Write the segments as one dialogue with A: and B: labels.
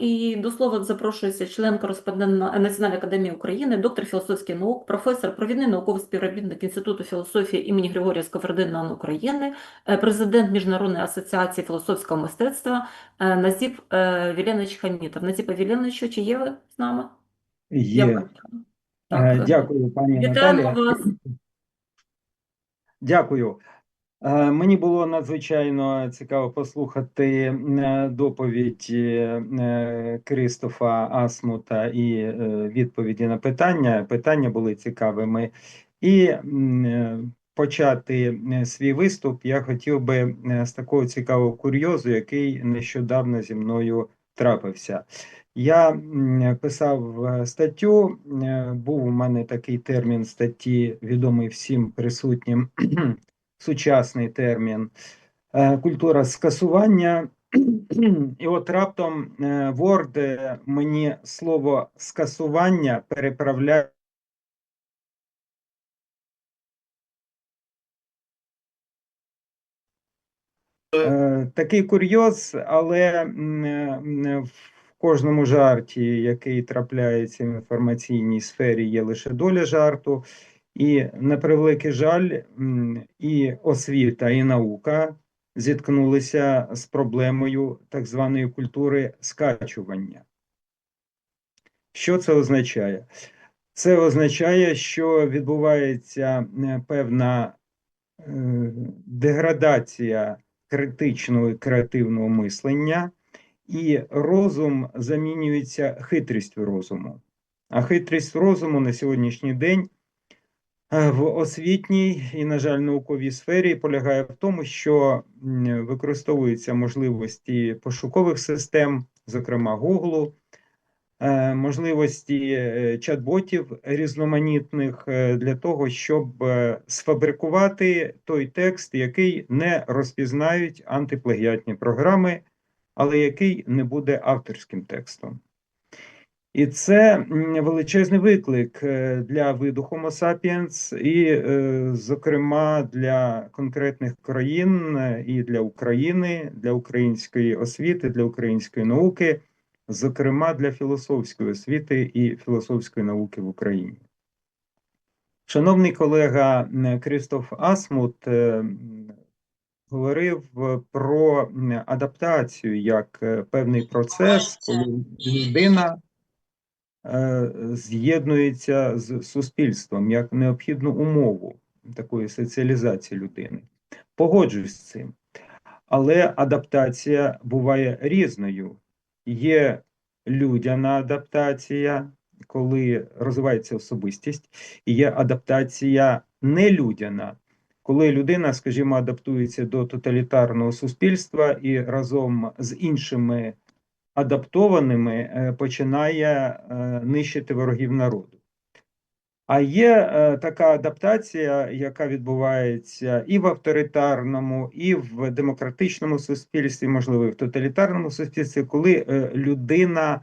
A: І до слова запрошується член кореспондент Національної академії України, доктор філософських наук, професор, провідний науковий співробітник Інституту філософії імені Григорія Сковороди України, е, президент Міжнародної асоціації філософського мистецтва е, Назіп е, Віленович Хамітов. Назіп Віленовичу, чи є ви з нами?
B: Є.
A: Так,
B: Дякую, пані
A: Вітаємо вас.
B: Дякую. Е, Мені було надзвичайно цікаво послухати е, доповідь е, Кристофа Асмута і відповіді на питання. Питання були цікавими. І почати свій виступ я хотів би з такого цікавого курйозу, який нещодавно зі мною трапився. Я писав статтю, був у мене такий термін статті, відомий всім присутнім, сучасний термін е, культура скасування. І от раптом Word е, мені слово скасування переправляє. Е, Такий курйоз, але в кожному жарті, який трапляється в інформаційній сфері, є лише доля жарту. І на превеликий жаль, і освіта, і наука зіткнулися з проблемою так званої культури скачування. Що це означає? Це означає, що відбувається е, певна е, деградація критичного і креативного мислення, і розум замінюється хитрістю розуму. А хитрість розуму на сьогоднішній день в освітній і, на жаль, науковій сфері полягає в тому, що використовуються можливості пошукових систем, зокрема Google, е, можливості е, чат-ботів різноманітних е, для того, щоб е, сфабрикувати той текст, який не розпізнають антиплагіатні програми, але який не буде авторським текстом. І це величезний виклик е, для виду Homo sapiens і, е, зокрема, для конкретних країн е, і для України, для української освіти, для української науки, зокрема для філософської освіти і філософської науки в Україні. Шановний колега м, Кристоф Асмут говорив про адаптацію як певний процес, коли людина з'єднується з суспільством як необхідну умову такої соціалізації людини. Погоджуюсь з цим. Але адаптація буває різною. Є людяна адаптація, коли розвивається особистість, і є адаптація нелюдяна, коли людина, скажімо, адаптується до тоталітарного суспільства і разом з іншими адаптованими е, починає е, нищити ворогів народу. А є е, така адаптація, яка відбувається і в авторитарному, і в демократичному суспільстві, можливо, і в тоталітарному суспільстві, коли людина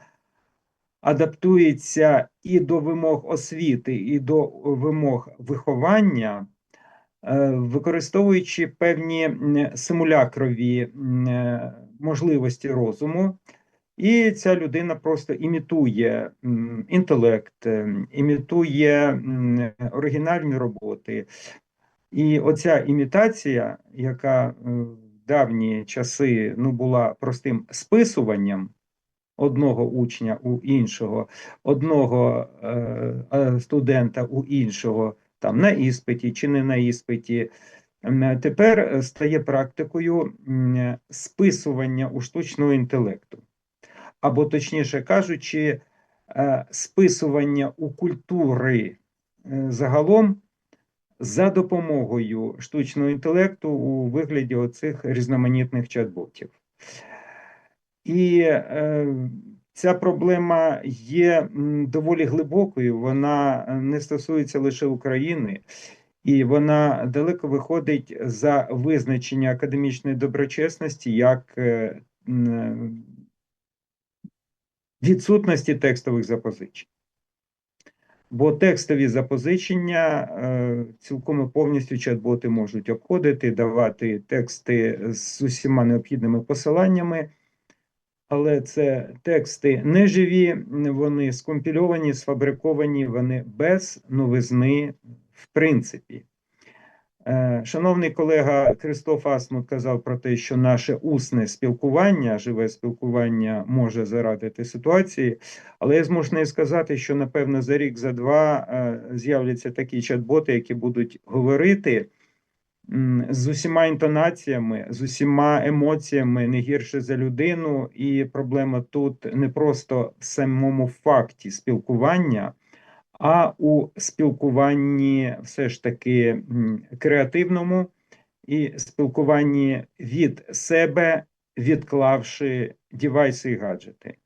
B: адаптується і до вимог освіти, і до вимог виховання, використовуючи певні симулякрові можливості розуму, і ця людина просто імітує інтелект, ем, імітує оригінальні роботи. І оця імітація, яка е, в давні часи ну, була простим списуванням одного учня у іншого, одного е, е, студента у іншого, там на іспиті чи не на іспиті, тепер стає практикою списування у штучного інтелекту або точніше кажучи, е, списування у культури е, загалом за допомогою штучного інтелекту у вигляді оцих різноманітних чат-ботів. І е, ця проблема є доволі глибокою, вона е, не стосується лише України. І вона далеко виходить за визначення академічної доброчесності як е, відсутності текстових запозичень. Бо текстові запозичення е, цілком і повністю чат-боти можуть обходити, давати тексти з усіма необхідними посиланнями. але це тексти не живі, вони скомпільовані, сфабриковані, вони без новизни в принципі. Е, Шановний колега Кристоф Асмут казав про те, що наше усне спілкування, живе спілкування може зарадити ситуації, але я змушений сказати, що напевно за рік, за два е, з'являться такі чат-боти, які будуть говорити з усіма інтонаціями, з усіма емоціями не гірше за людину. І проблема тут не просто в самому факті спілкування, а у спілкуванні все ж таки креативному і спілкуванні від себе, відклавши дівайси і гаджети.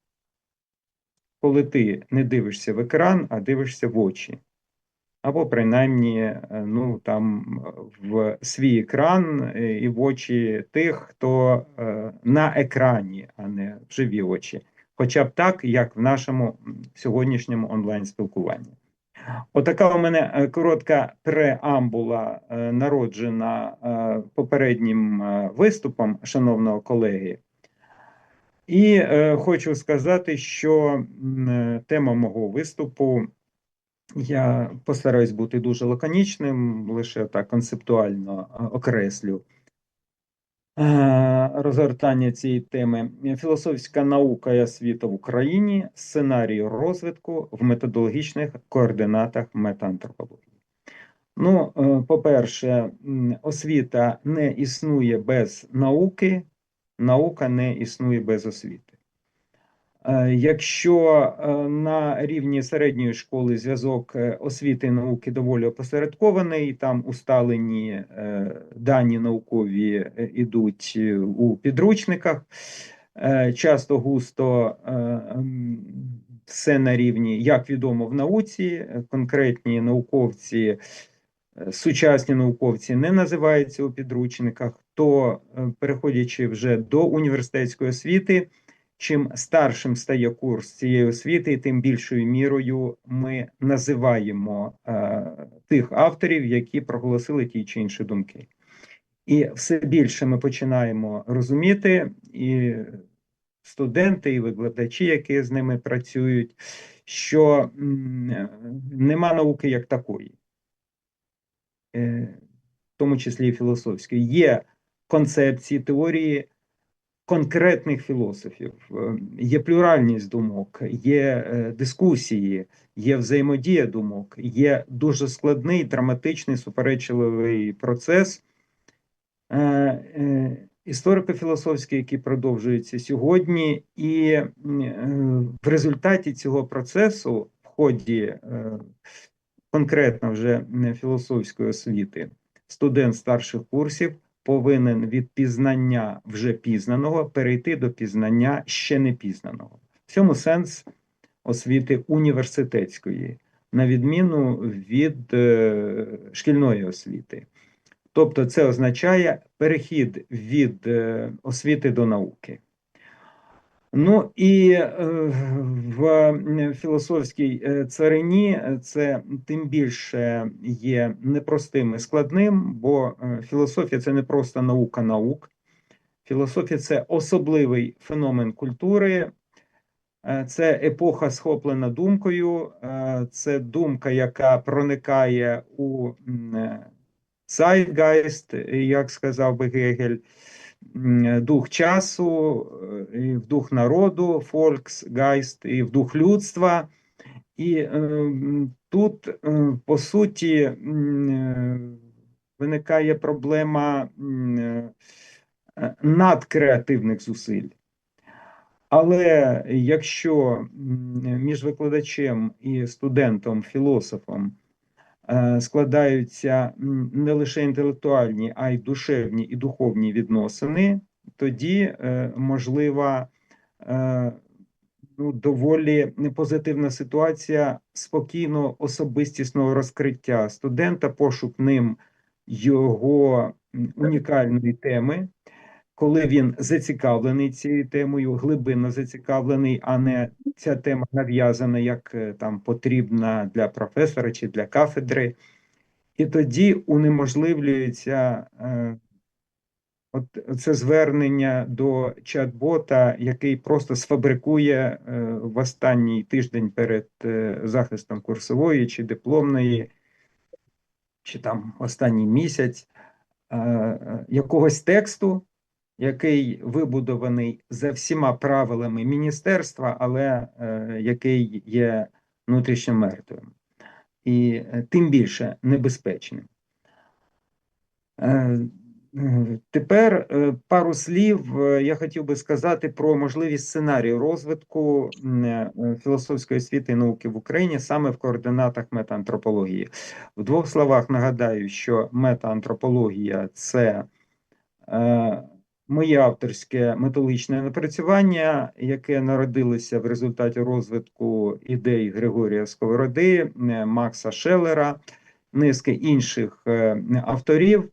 B: Коли ти не дивишся в екран, а дивишся в очі. Або принаймні е, ну, там, в свій екран е, і в очі тих, хто е, на екрані, а не в живі очі. Хоча б так, як в нашому сьогоднішньому онлайн-спілкуванні. Отака у мене е, коротка преамбула, е, народжена е, попереднім виступом шановного колеги. І хочу сказати, що тема мого виступу, я постараюсь бути дуже лаконічним, лише так концептуально окреслю розгортання цієї теми. Філософська наука і освіта в Україні, сценарій розвитку в методологічних координатах метаантропології. Ну, е, по-перше, освіта не існує без науки, наука не існує без освіти. Е, Якщо е, на рівні середньої школи зв'язок е, освіти і науки доволі опосередкований, там усталені дані наукові ідуть е, у підручниках, часто густо все на рівні, як відомо в науці, конкретні науковці, сучасні науковці не називаються у підручниках, то переходячи вже до університетської освіти, чим старшим стає курс цієї освіти, тим більшою мірою ми називаємо е, тих авторів, які проголосили ті чи інші думки. І все більше ми починаємо розуміти, і студенти, і викладачі, які з ними працюють, що нема науки як такої, Е, в тому числі і філософської. Є концепції, теорії конкретних філософів, е, є плюральність думок, є е, дискусії, є взаємодія думок, є дуже складний, драматичний, суперечливий процес. Е, історико-філософський, який продовжується сьогодні, і в результаті цього процесу, в ході конкретно вже філософської освіти, студент старших курсів повинен від пізнання вже пізнаного перейти до пізнання ще не пізнаного. В цьому сенс освіти університетської, на відміну від е, шкільної освіти. Тобто це означає перехід від е, освіти до науки. Ну і е, в е, філософській е, царині це тим більше є непростим і складним, бо філософія це не просто наука наук. Філософія це особливий феномен культури, це епоха схоплена думкою, це думка, яка проникає у Zeitgeist, як сказав би Гегель, дух часу, е, і в дух народу, Volksgeist, і в дух людства. І е, тут, е, по суті, е, виникає проблема е, е, надкреативних зусиль. Але якщо між викладачем і студентом, філософом е, складаються не лише інтелектуальні, а й душевні і духовні відносини, тоді е, можлива е, ну, доволі позитивна ситуація спокійного особистісного розкриття студента, пошук ним його унікальної теми, коли він зацікавлений цією темою, глибинно зацікавлений, а не ця тема нав'язана як е, там потрібна для професора чи для кафедри, і тоді унеможливлюється е, От це звернення до чат-бота, який просто сфабрикує е, в останній тиждень перед е, захистом курсової чи дипломної, чи там останній місяць е, е, якогось тексту, який вибудований за всіма правилами міністерства, але е, який є внутрішньо мертвим, і е, тим більше небезпечним. Е, е, Тепер е, пару слів е, я хотів би сказати про можливість сценарію розвитку філософської освіти і науки в Україні саме в координатах метаантропології. В двох словах нагадаю, що метаантропологія це моє авторське методичне напрацювання, яке народилося в результаті розвитку ідей Григорія Сковороди, е, Макса Шелера, низки інших е, авторів.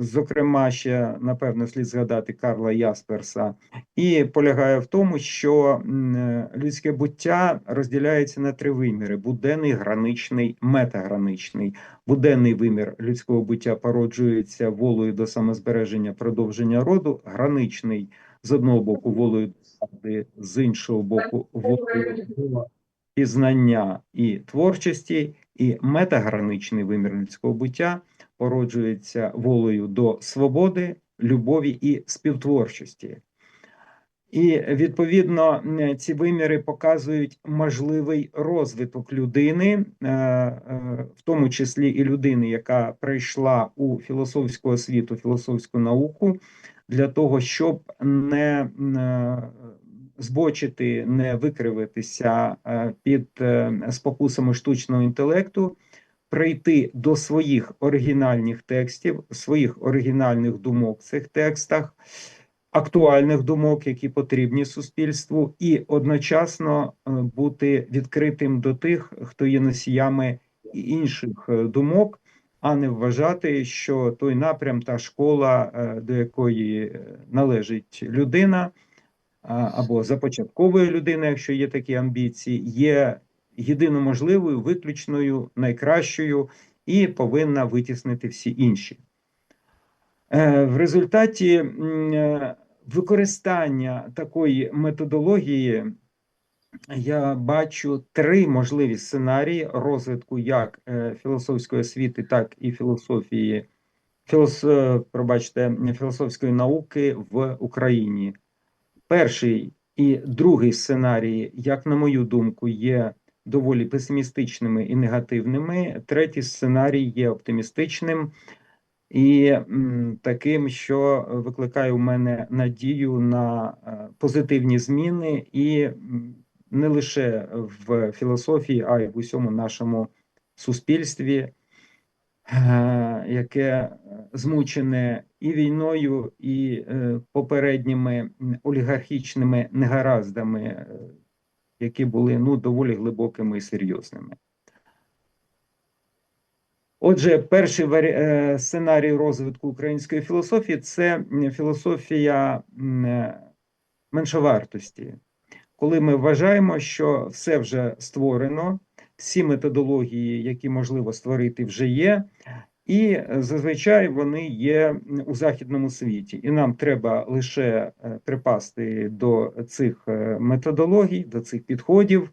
B: Зокрема, ще напевно слід згадати Карла Ясперса, і полягає в тому, що е, людське буття розділяється на три виміри: буденний, граничний, метаграничний. Буденний вимір людського буття породжується волею до самозбереження, продовження роду. Граничний з одного боку волею до правди, з іншого боку волею до пізнання і творчості, і метаграничний вимір людського буття породжується волею до свободи, любові і співтворчості. І відповідно ці виміри показують можливий розвиток людини, е, е, в тому числі і людини, яка прийшла у філософську освіту, філософську науку, для того, щоб не е, збочити, не викривитися під спокусами штучного інтелекту, прийти до своїх оригінальних текстів, своїх оригінальних думок в цих текстах, актуальних думок, які потрібні суспільству, і одночасно е, бути відкритим до тих, хто є носіями інших е, думок, а не вважати, що той напрям та школа, е, до якої належить людина, або започатковує людина, якщо є такі амбіції, є єдино можливою, виключною, найкращою і повинна витіснити всі інші. Е, В результаті е, використання такої методології я бачу три можливі сценарії розвитку як е, філософської освіти, так і філософії, філос, пробачте, філософської науки в Україні. Перший і другий сценарії, як на мою думку, є доволі песимістичними і негативними. Третій сценарій є оптимістичним і таким, що викликає у мене надію на е, позитивні зміни, і не лише в філософії, а й в усьому нашому суспільстві, е, яке змучене і війною, і е, попередніми олігархічними негараздами, які були ну доволі глибокими і серйозними. Отже, перший е, сценарій розвитку української філософії це філософія е, меншовартості, коли ми вважаємо, що все вже створено, всі методології, які можливо створити, вже є, і зазвичай вони є у західному світі, і нам треба лише е, припасти до цих е, методологій, до цих підходів,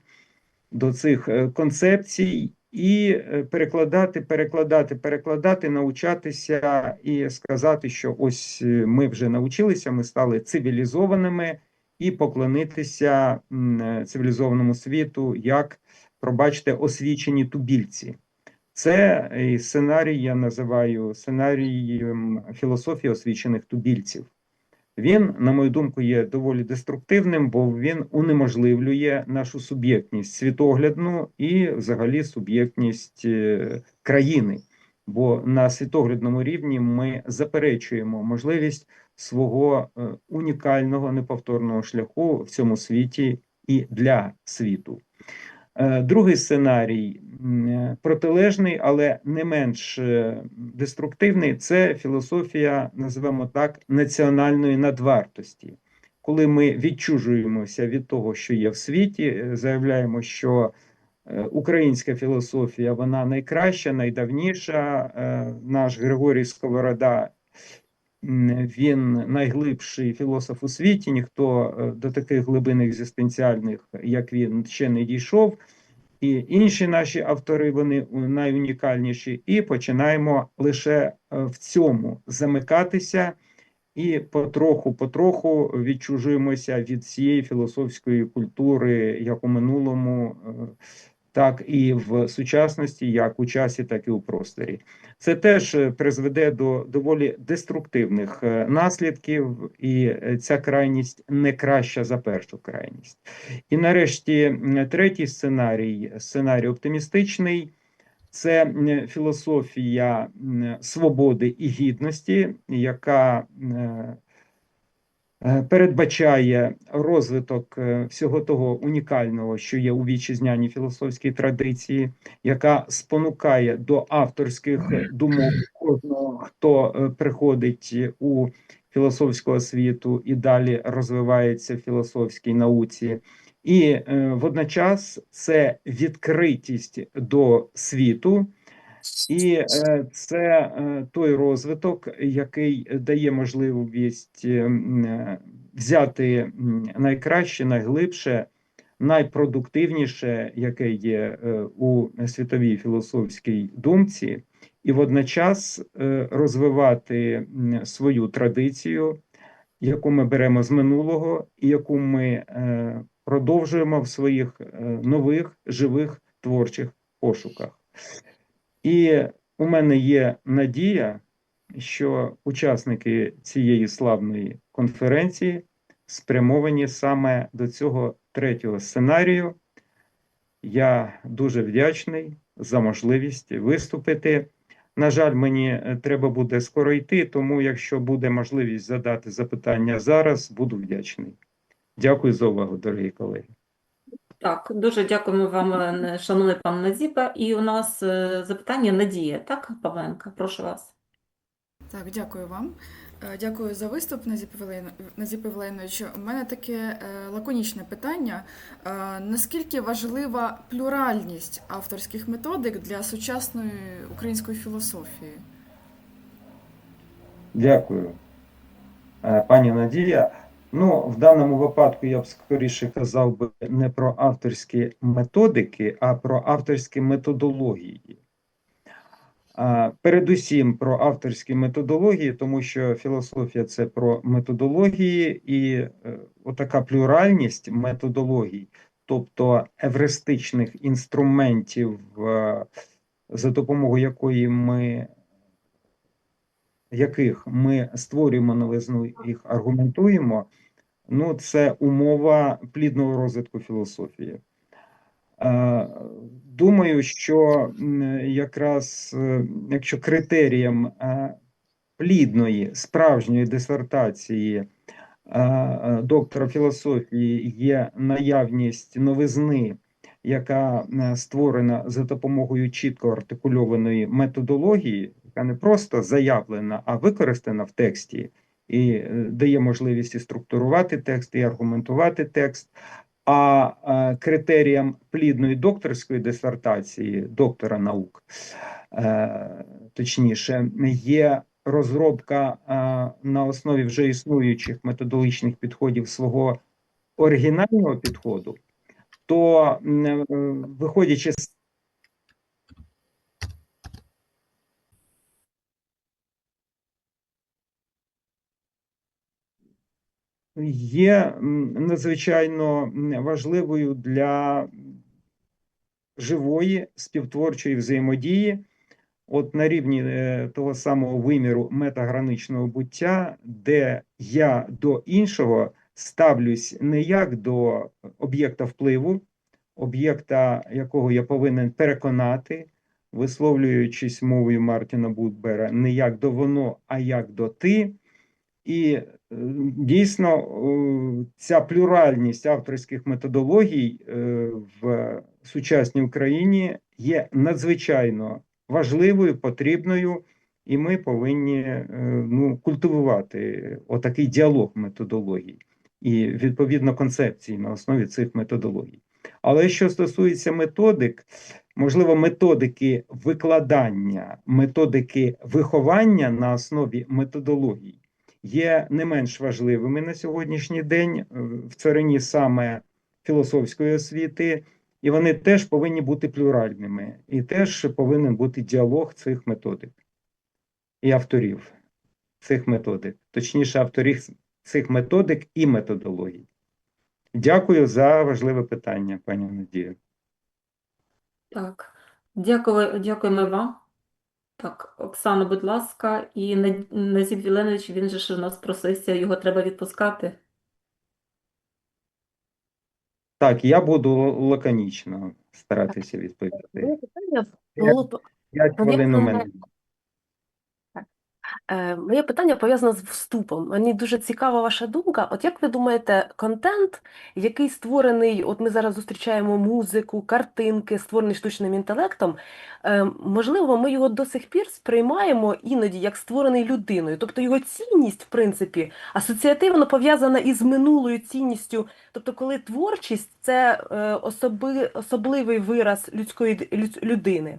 B: до цих е, концепцій і перекладати, перекладати, перекладати, навчатися і сказати, що ось ми вже навчилися, ми стали цивілізованими, і поклонитися цивілізованому світу як, пробачте, освічені тубільці. Це е, сценарій я називаю сценарієм філософії освічених тубільців. Він, на мою думку, є доволі деструктивним, бо він унеможливлює нашу суб'єктність світоглядну і, взагалі, суб'єктність е, країни. Бо на світоглядному рівні ми заперечуємо можливість свого е, унікального неповторного шляху в цьому світі і для світу. Е, Другий сценарій е, протилежний, але не менш е, деструктивний це філософія, називаємо так, національної надвартості. Коли ми відчужуємося від того, що є в світі, заявляємо, що українська філософія вона найкраща, найдавніша. Наш Григорій Сковорода він найглибший філософ у світі. Ніхто е, до таких глибин екзистенціальних, як він, ще не дійшов. І інші наші автори вони найунікальніші. І починаємо лише е, в цьому замикатися і потроху, потроху відчужуємося від всієї філософської культури, як у минулому, е, так і в сучасності, як у часі, так і у просторі. Це теж е, призведе до доволі деструктивних е, наслідків, і е, ця крайність не краща за першу крайність. І нарешті третій сценарій, сценарій оптимістичний. Це філософія свободи і гідності, яка передбачає розвиток е, всього того унікального, що є у вітчизняній філософській традиції, яка спонукає до авторських думок кожного, хто е, приходить у філософську освіту і далі розвивається в філософській науці. І е, водночас це відкритість до світу, і е, це е, той розвиток, який дає можливість е, взяти найкраще, найглибше, найпродуктивніше, яке є у світовій філософській думці, і водночас розвивати свою традицію, яку ми беремо з минулого, і яку ми продовжуємо в своїх нових живих творчих пошуках. І у мене є надія, що учасники цієї славної конференції спрямовані саме до цього третього сценарію. Я дуже вдячний за можливість виступити. На жаль, мені е, треба буде скоро йти, тому якщо буде можливість задати запитання зараз, буду вдячний. Дякую за увагу, дорогі колеги.
A: Так, дуже дякуємо вам, е, шановний пан Назіпа. І у нас е, запитання Надія, так, Павленка, прошу вас.
C: Так, дякую вам. Е, Дякую за виступ, Назіп Євгенович. У мене таке лаконічне питання. Наскільки важлива плюральність авторських методик для сучасної української філософії?
B: Дякую, пані Надія. Ну, в даному випадку я б скоріше казав би не про авторські методики, а про авторські методології. Передусім про авторські методології, тому що філософія це про методології, і е, отака плюральність методологій, тобто евристичних інструментів, е, за допомогою якої ми яких ми створюємо новизну, їх аргументуємо, ну це умова плідного розвитку філософії. Е, Думаю, що якраз е, якщо критерієм е, плідної справжньої дисертації доктора філософії є наявність новизни, яка створена за допомогою чітко артикульованої методології, яка не просто заявлена, а використана в тексті і е, дає можливість і структурувати текст, і аргументувати текст. А е, критерієм плідної докторської дисертації, доктора наук, е, точніше, є розробка на основі вже існуючих методологічних підходів свого оригінального підходу, то виходячи з є надзвичайно важливою для живої співтворчої взаємодії, от на рівні е, того самого виміру метаграничного буття, де я до іншого ставлюсь не як до об'єкта впливу, об'єкта, якого я повинен переконати, висловлюючись мовою Мартіна Будбера, не як до воно, а як до ти. І е, дійсно е, ця плюральність авторських методологій е, в сучасній Україні є надзвичайно важливою, потрібною, і ми повинні ну, культивувати отакий діалог методологій і відповідно концепції на основі цих методологій. Але що стосується методик, можливо, методики викладання, методики виховання на основі методологій є не менш важливими на сьогоднішній день е, в царині саме філософської освіти, і вони теж повинні бути плюральними, і теж повинен бути діалог цих методик і авторів цих методик, точніше, авторів цих методик і методологій. Дякую за важливе питання, пані Надія.
A: Так, дякую, дякуємо вам. Так, Оксано, будь ласка, і На- Назіб Віленович, він же ж у нас просився, його треба відпускати.
B: Так, я буду лаконічно старатися відповісти.
D: Питання було б-
B: П'ять хвилин у мене.
D: Е, моє питання пов'язане з вступом. Мені дуже цікава ваша думка. От як ви думаєте, контент, який створений, от ми зараз зустрічаємо музику, картинки, створений штучним інтелектом, е, можливо, ми його до сих пір сприймаємо іноді як створений людиною. Тобто його цінність, в принципі, асоціативно пов'язана із минулою цінністю. Тобто, коли творчість це е, особи, особливий вираз людської люд- людини.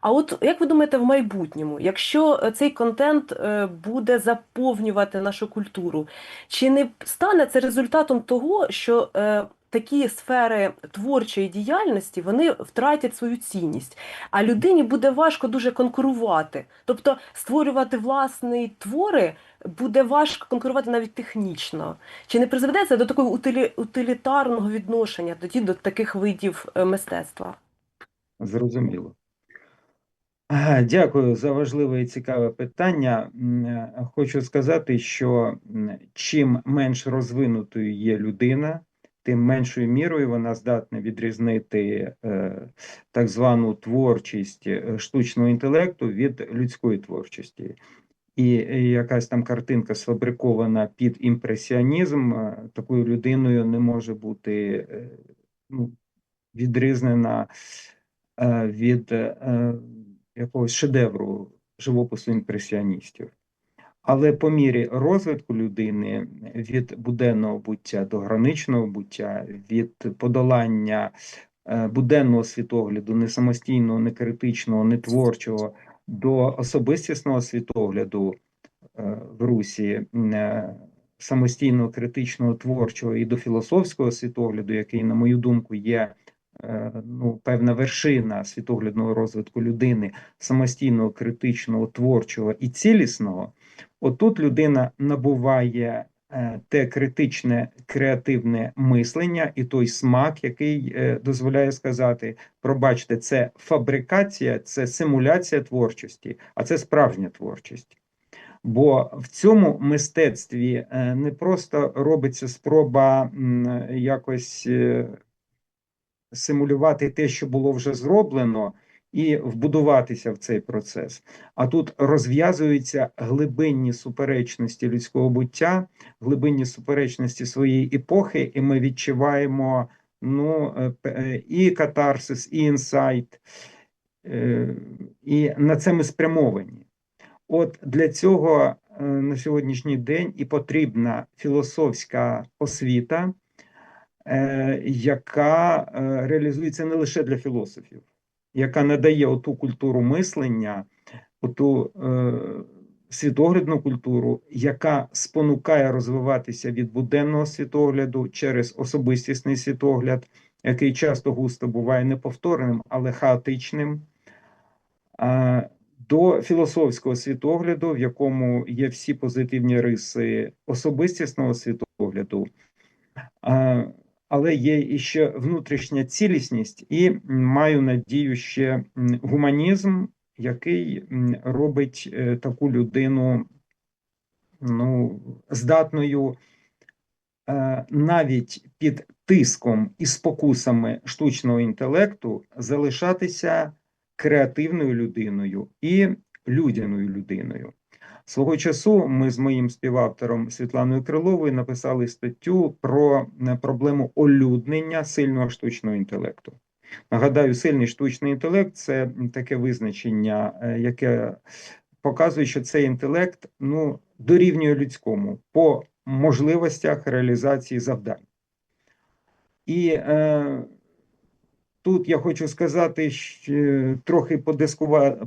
D: А от як ви думаєте, в майбутньому, якщо е, цей контент е, буде заповнювати нашу культуру, чи не стане це результатом того, що е, такі сфери творчої діяльності вони втратять свою цінність, а людині буде важко дуже конкурувати? Тобто створювати власні твори буде важко конкурувати навіть технічно. Чи не призведе це до такого утилі- утилітарного відношення тоді до таких видів мистецтва?
B: Зрозуміло. Дякую за важливе і цікаве питання. Е, Хочу сказати, що чим менш розвинутою є людина, тим меншою мірою вона здатна відрізнити е, так звану творчість е, штучного інтелекту від людської творчості. І якась там картинка сфабрикована під імпресіонізм, такою людиною не може бути ну, відрізнена від якогось шедевру живопису імпресіоністів. Але по мірі розвитку людини від буденного буття до граничного буття, від подолання е, буденного світогляду, не самостійного, не критичного, не творчого, до особистісного світогляду е, в Русі, е, самостійного, критичного, творчого і до філософського світогляду, який, на мою думку, є ну, певна вершина світоглядного розвитку людини, самостійного, критичного, творчого і цілісного, отут людина набуває е, те критичне креативне мислення і той смак, який е, дозволяє сказати: пробачте, це фабрикація, це симуляція творчості, а це справжня творчість. Бо в цьому мистецтві е, не просто робиться спроба якось е, симулювати те, що було вже зроблено, і вбудуватися в цей процес. А тут розв'язуються глибинні суперечності людського буття, глибинні суперечності своєї епохи, і ми відчуваємо ну, е, е, і катарсис, і інсайт, е, і на це ми спрямовані. От для цього на сьогоднішній день і потрібна філософська освіта, яка е, реалізується не лише для філософів, яка надає оту культуру мислення, оту е, світоглядну культуру, яка спонукає розвиватися від буденного світогляду через особистісний світогляд, який часто густо буває неповторним, але хаотичним. До філософського світогляду, в якому є всі позитивні риси особистісного світогляду, але є і ще внутрішня цілісність, і маю надію, ще гуманізм, який робить е, таку людину ну, здатною е, навіть під тиском і спокусами штучного інтелекту залишатися креативною людиною і людяною людиною. Свого часу ми з моїм співавтором Світланою Криловою написали статтю про е, проблему олюднення сильного штучного інтелекту. Нагадаю, сильний штучний інтелект це таке визначення, е, яке показує, що цей інтелект ну, дорівнює людському по можливостях реалізації завдань. І е, Тут я хочу сказати, що трохи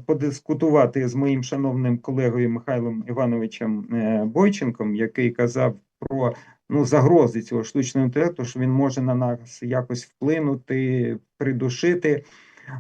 B: подискутувати з моїм шановним колегою Михайлом Івановичем е, Бойченком, який казав про ну, загрози цього штучного інтелекту, що він може на нас якось вплинути, придушити.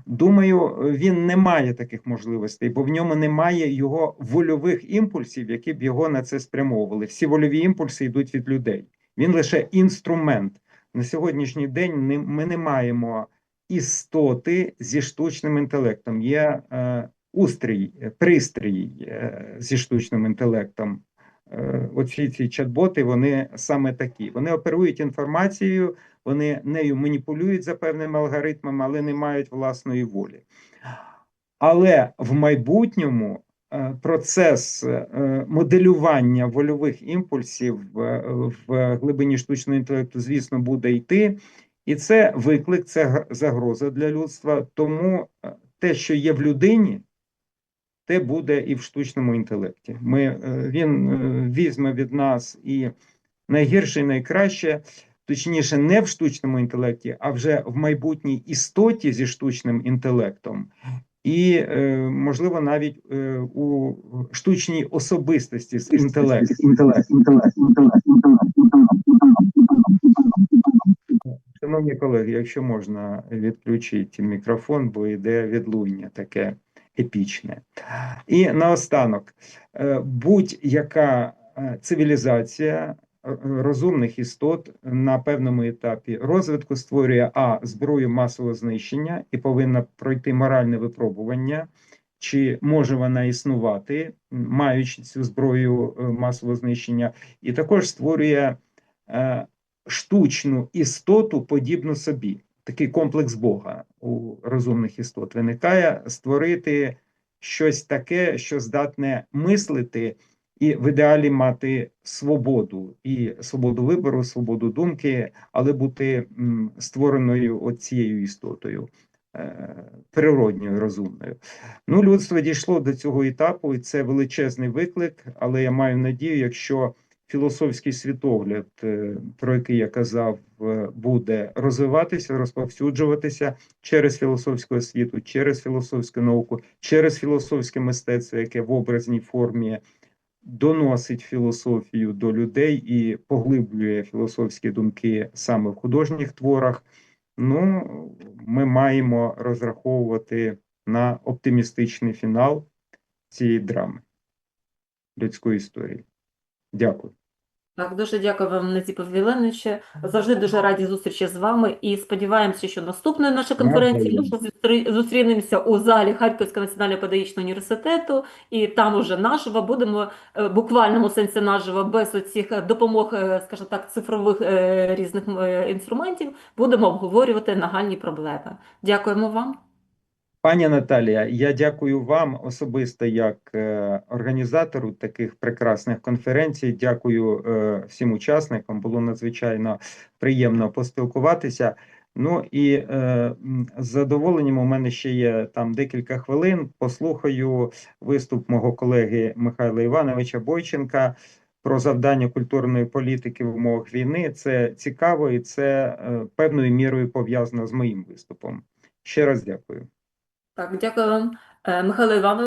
B: Думаю, він не має таких можливостей, бо в ньому немає його вольових імпульсів, які б його на це спрямовували. Всі вольові імпульси йдуть від людей. Він лише інструмент. На сьогоднішній день ми не маємо істоти зі штучним інтелектом. Є е, устрій, е, пристрій е, зі штучним інтелектом. Е, оці ці чат-боти, вони саме такі. Вони оперують інформацією, вони нею маніпулюють за певними алгоритмами, але не мають власної волі. Але в майбутньому е, процес е, моделювання вольових імпульсів в глибині штучного інтелекту, звісно, буде йти. І це виклик, це загроза для людства. Тому е, те, що є в людині, те буде і в штучному інтелекті. Ми, е, він е, візьме від нас і найгірше, і найкраще, точніше, не в штучному інтелекті, а вже в майбутній істоті зі штучним інтелектом. І, можливо, навіть у штучній особистості з інтелектом. Шановні колеги, якщо можна, відключіть мікрофон, бо йде відлуння таке епічне. І наостанок, е, будь-яка е, цивілізація е, розумних істот на певному етапі розвитку створює а зброю масового знищення і повинна пройти моральне випробування. Чи може вона існувати, маючи цю зброю масового знищення, і також створює штучну істоту, подібну собі. Такий комплекс Бога у розумних істот виникає створити щось таке, що здатне мислити і в ідеалі мати свободу, і свободу вибору, свободу думки, але бути створеною цією істотою. е, Природньою, розумною. Ну, людство дійшло до цього етапу, і це величезний виклик. Але я маю надію, якщо філософський світогляд, е, про який я казав, е, буде розвиватися, розповсюджуватися через філософську освіту, через філософську науку, через філософське мистецтво, яке в образній формі доносить філософію до людей і поглиблює філософські думки саме в художніх творах. Ну, ми маємо розраховувати на оптимістичний фінал цієї драми людської історії. Дякую.
A: Так, дуже дякую вам, Назіпа Віленовичу. Завжди дуже раді зустрічі з вами і сподіваємося, що наступної нашої конференції ми зустрі- зустрінемося у залі Харківського національного педагогічного університету, і там уже наживо будемо е, в буквальному сенсі наживо, без оцих е, допомог, е, скажімо так, цифрових е, різних е, інструментів, будемо обговорювати нагальні проблеми. Дякуємо вам.
B: Пані Наталія, я дякую вам особисто як е, організатору таких прекрасних конференцій. Дякую е, всім учасникам. Було надзвичайно приємно поспілкуватися. Ну і е, з задоволенням у мене ще є там декілька хвилин. Послухаю виступ мого колеги Михайла Івановича Бойченка про завдання культурної політики в умовах війни. Це цікаво і це е, певною мірою пов'язано з моїм виступом. Ще раз дякую.
A: Так, дякую вам, Е, Михайло Іванович.